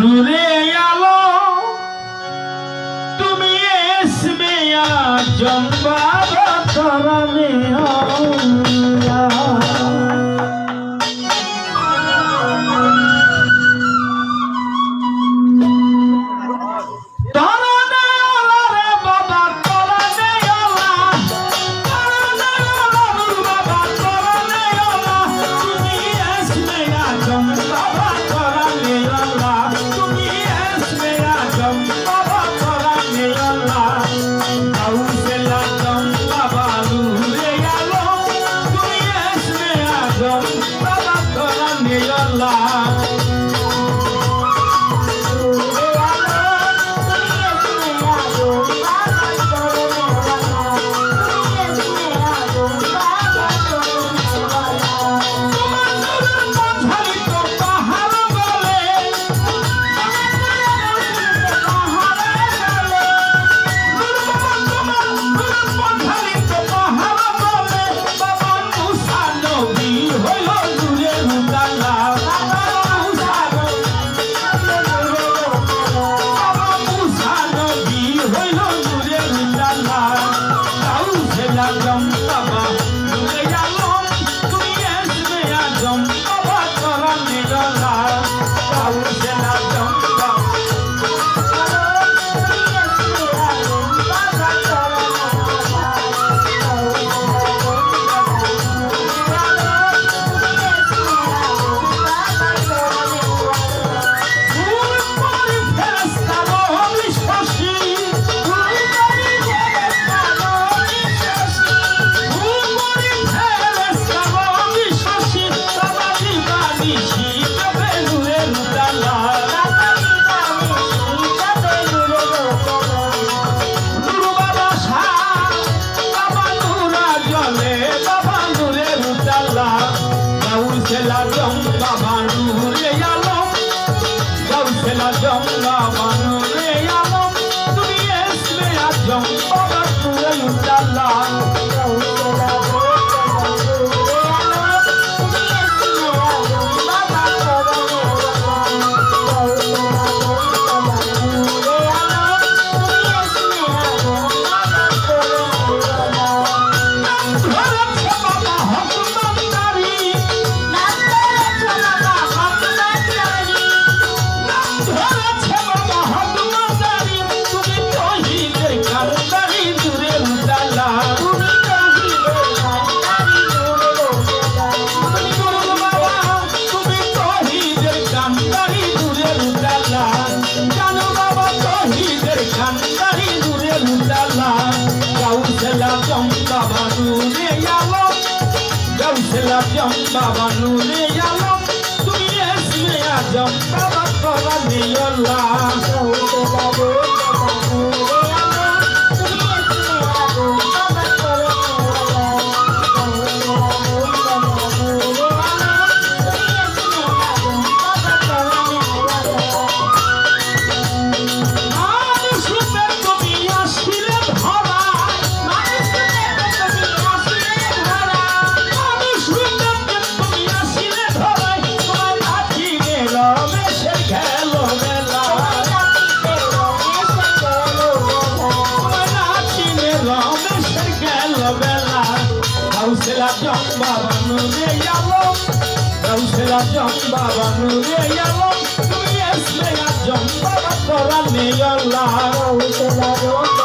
নূরে আলো তুমি এসমেয়া জম্বা তরণে আলম বাবানু রে আলম গাউসেল আজম বাবানু রে আলম তুমি এসমে আজম বাবা তুই লুটালা বাবা নুনে আলম গৌসল আজম বাবা নুনে আলম তুমি এসমে আজম বাবা করা নিয়লা Gausela John Baba Nure Yalom Gausela John Baba Nure Yalom Yes, Mela John Baba Korane Yola Gausela John